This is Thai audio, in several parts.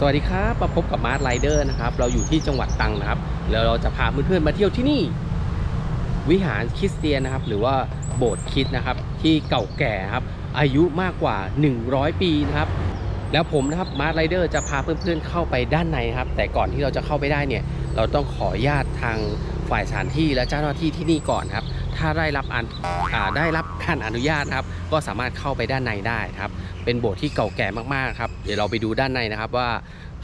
สวัสดีครับมาพบกับมาร์ทไรเดอร์นะครับ เราอยู่ที่จังหวัดตรังนะครับ แล้วเราจะพาเพื่อนๆมาเที่ยวที่นี่ วิหารคริสเตียนนะครับ หรือว่าโบสถ์คริสต์นะครับ ที่เก่าแก่ครับ อายุมากกว่า 100 ปีนะครับ แล้วผมนะครับมาร์ทไรเดอร์จะพาเพื่อนๆเข้าไปด้านในครับ แต่ก่อนที่เราจะเข้าไปได้เนี่ย เราต้องขออนุญาตทางฝ่ายสถานที่และเจ้าหน้าที่ที่นี่ก่อนครับ ถ้าได้รับอันอได้รับการอนุญาตนะครับ ก็สามารถเข้าไปด้านในได้ครับ เป็นโบสถ์ที่เก่าแก่มากๆครับ เดี๋ยวเราไปดูด้านในนะครับว่า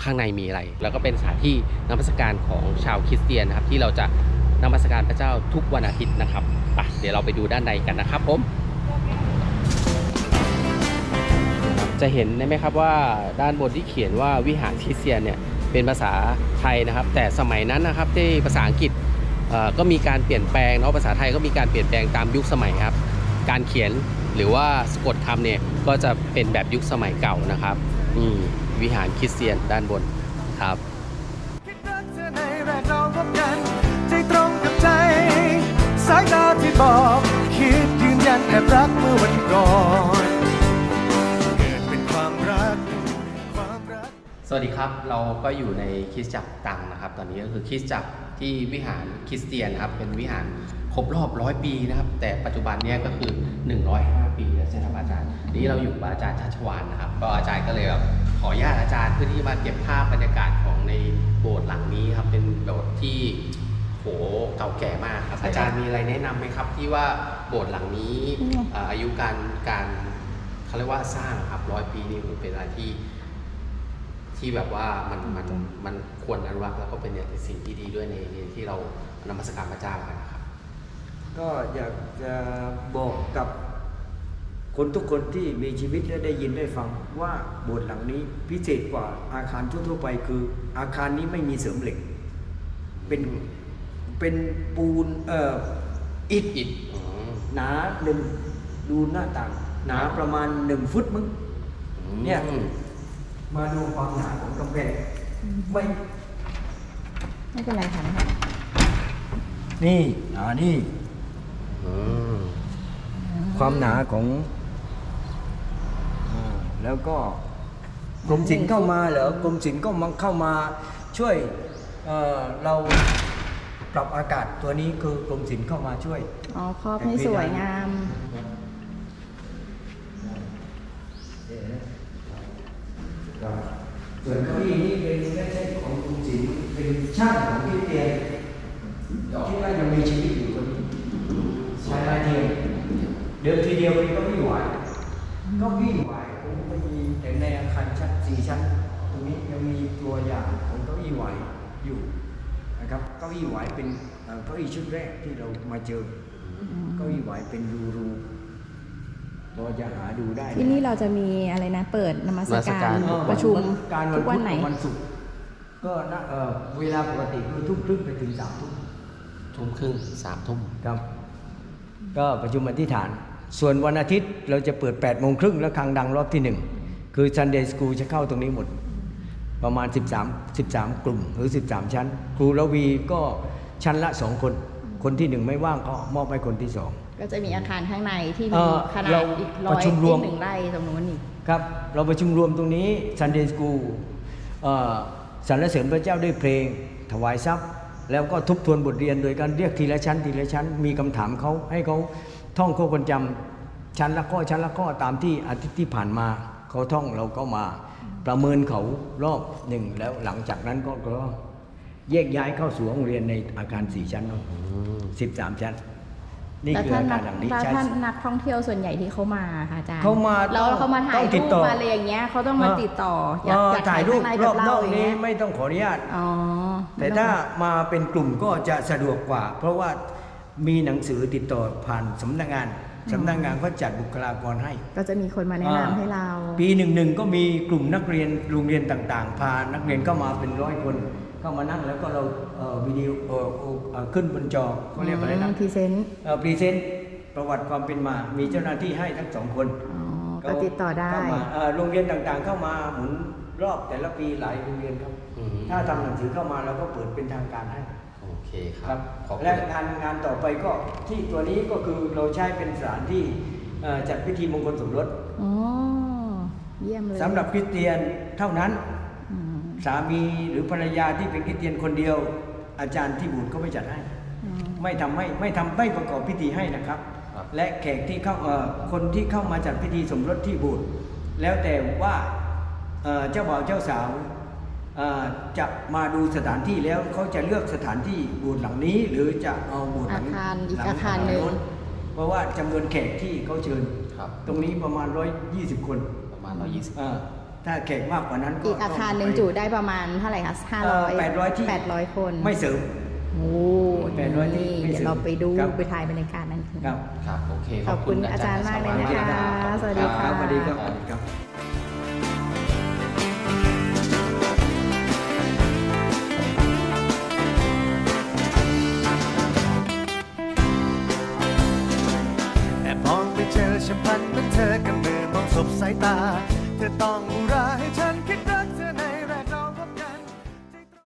ข้างในมีอะไร แล้วก็เป็นสถานที่นมัสการของชาวคริสเตียนนะครับ ที่เราจะนมัสการพระเจ้าทุกวันอาทิตย์นะครับไปเดี๋ยวเราไปดูด้านในกันนะครับผม จะเห็นได้ไหมครับว่าด้านบนที่เขียนว่าวิหารคริสเตียนเนี่ยเป็นภาษาไทยนะครับ แต่สมัยนั้นนะครับที่ภาษาอังกฤษ ก็มีการเปลี่ยนแปลงเนาะภาษาไทยก็มีการเปลี่ยนแปลงตามยุคสมัยครับ การเขียนหรือว่าสะกดคำเนี่ยก็จะเป็นแบบยุคสมัยเก่านะครับอืมวิหารคริสเตียนด้านบนครับใจตรงกับใจ สายตาที่บอก วัสดีครับ เราก็อยู่ในคริสตจักรตรังนะครับ ตอนนี้ก็คือคริสตจักรที่วิหารคริสเตียนนะครับ เป็นวิหารครบรอบร้อยปีนะครับ แต่ปัจจุบันเนี้ยก็คือ 105 ปีแล้วใช่ไหมครับอาจารย์ นี่เราอยู่กับอาจารย์ชัชวานนะครับ ก็อาจารย์ก็เลยแบบขออนุญาตอาจารย์เพื่อที่จะมาเก็บภาพบรรยากาศของในโบสถ์หลังนี้ครับ เป็นโบสถ์ที่โหเก่าแก่มากครับ อาจารย์มีอะไรแนะนำไหมครับ ที่ว่าโบสถ์หลังนี้เอ่ออายุการการเขาเรียกว่าสร้างครับร้อยปีนี่โหเป็นอะไรที่ ที่แบบว่ามันมันมันควรอนุรักษ์แล้วก็เป็นอย่างสิ่งที่ดีด้วยในในที่เรานมัสการพระเจ้ากันนะครับ ก็อยากจะบอกกับคนทุกคนที่มีชีวิตและได้ยินได้ฟังว่าโบสถ์หลังนี้พิเศษกว่าอาคารทั่วๆไปคือ อาคารนี้ไม่มีเสริมเหล็ก เป็นเป็นปูนเอ่ออิฐอิฐอืมหนาหนึ่งดูหน้าต่าง หนาประมาณหนึ่งฟุตมึงเนี่ยอื มมาดูความหนาของกำแพงไม่ไม่เป็นไรค่ะนี่หนานี่อืมความหนาของอ่าแล้วก็กรมศิลป์เข้ามาเหรอกรมศิลป์ก็มาเข้ามาช่วยเอ่อเราปรับอากาศตัวนี้คือกรมศิลป์เข้ามาช่วยอ๋อครอบให้สวยงาม ส่วนเก้าอี้นี้เป็นไม่ใช่ของกรมศิลป์เป็นช่างของพี่เตียนที่ว่ายังมีชีวิตอยู่คนนี้ใช้ไม้เทียมเดิมทีเดียวมันก็ไม่ไหวก็วิ่งไหวผมก็มีแต่ในอาคารชั้นสี่ชั้น ตรงนี้ยังมีตัวอย่างของเก้าอี้ไหวอยู่นะครับเก้าอี้ไหวเป็นเก้าอี้ชุดแรกที่เรามาเจอเก้าอี้ไหวเป็นรูรู เราจะหาดูได้ะที่นี่เราจะมีอะไรนะ เปิดนมัสนมัสกาการรเออประชุมการทุกวันไหนพุธกับวันศุกร์ก็นะเออเวลาปกติคือทุ่มครึ่งไปถึงสามทุ่มทุ่มครึ่งสามทุ่มครับ ก็ประชุมอธิษฐาน ส่วนวันอาทิตย์เราจะเปิด8ปดโมงครึ่งแล้วครั้งดังรอบที่หนึ่งคือ Sunday School จะเข้าตรงนี้หมด ประมาณ 13 13 กลุ่มหรือ 13 ชั้น ครูระวีก็ชั้นละ2คน คนที่หนึ่งไม่ว่างก็มอบให้คนที่สอง ก็จะมีอาคารข้างในที่เอ่มีอขนาเราดอีกร้ปอระยชุมรวมอีกหนึ่งไร่ตรงนู้นอีกครับ เราประชุมรวมตรงนี้ Sunday School เอ่อสรรเสริญพระเจ้าด้วยเพลง ถวายทรัพย์ แล้วก็ทบทวนบทเรียนโดยการเรียกทีละชั้น ทีละชั้น มีคำถามเขาให้เขาท่องข้อคนจำชั้นละข้อชั้นละข้อตามที่อาทิตย์ที่ผ่านมาเขาท่องเราก็มาประเมินเขารอบหนึ่งแล้วหลังจากนั้นก็ก็ แยกย้ายเข้าสู่ห้องเรียนในอาคารสี่ชั้นสิบสามชั้น นี่แล้วคือท่านอานัคารหลังนี้แล้วใช้ท่านนักท่องเที่ยวส่วนใหญ่ที่เขามาค่ะอาจารย์เขามาแล้วเขามาถ่ายต้องติรูดปต่อ มาอะไรอย่างเงี้ยเขาต้องมาติดต่ออยากเอ่ออยากถ่าถ่ายยรูข้าปงในรกัอบบเรานอกอย่างนี้เงี้ยไม่ต้องขออนุญาต อ๋อแต่ถ้ามาเป็นกลุ่มก็จะสะดวกกว่า เพราะว่ามีหนังสือติดต่อผ่านสำนักงานสำนักงานก็จัดบุคลากรให้ ก็จะมีคนมาแนะนำให้เรา ปีหนึ่งหนึ่งก็มีกลุ่มนักเรียนโรงเรียนต่างๆ พานักเรียนเข้ามาเป็นร้อยคน เข้ามานั่งแล้วก็เราเอ่อวิดีโอเอ่อเอ่อขึ้นบนจอเขาเรียกอะไรนะพรีเซนต์พรีเซนต์ประวัติความเป็นมามีเจ้าหน้าที่ให้ทั้งสองคนอ๋อก็ติดต่อได้เข้ามาเอ่อโรงเรียนต่างๆเข้ามาหมุนรอบแต่ละปีหลายโรงเรียนครับอืมถ้าทำหนังสือเข้ามาเราก็เปิดเป็นทางการให้โอเคคครัรับบขอบคุณและงานงานต่อไปก็ที่ตัวนี้ก็คือเราใช้เป็นสถานที่เอ่อจัดพิธีมงคลสมรสอ๋อเยี่ยมเลยสำหรับคริสเตียนเท่านั้นอืม สามีหรือภรรยาที่เป็นคริสเตียนคนเดียว อาจารย์ที่โบูดก็ไม่จัดให้อืมไม่ทำให้ไม่ทำไม่ประกอบพิธีให้นะครับครับและแขกที่เข้าเอ่อคนที่เข้ามาจัดพิธีสมรสที่โบูดแล้วแต่ว่าเอ่อเจ้าบ่าวเจ้าสาวเอ่อจะมาดูสถานที่แล้วเขาจะเลือกสถานที่โบูดหลังนี้ หรือจะเอาโบูดหลังอาคารอีกหลังอาคารหนึ่งโเพราะว่าจำนวนแขกที่เขาเชิญครับตรงนี้ประมาณ 120 คนประมาณ 120อ่า ถ้าแขกมากกว่านั้นก็อีกอาคารหนึ่งต้ไปจุได้ประมาณเท่าไหร่คะห้าเอ่ร้ออย800ที่แปดร้อยคนไม่เสริมโอ้แปดร้อยที่นี่ไม่เดี๋ยวเสริมเราไปดูครับไปถ่ายบรรยากาศนั้นกันครับครับโอเคขอบคุณอาจารย์มากเลยนะคะรับสวัสดีคค่ะรับสวัสดีครับสวัสดีครับแอบมองไปเจอฉันพลันนั้นเธอกับมือมองสบสายตา เธอต้อง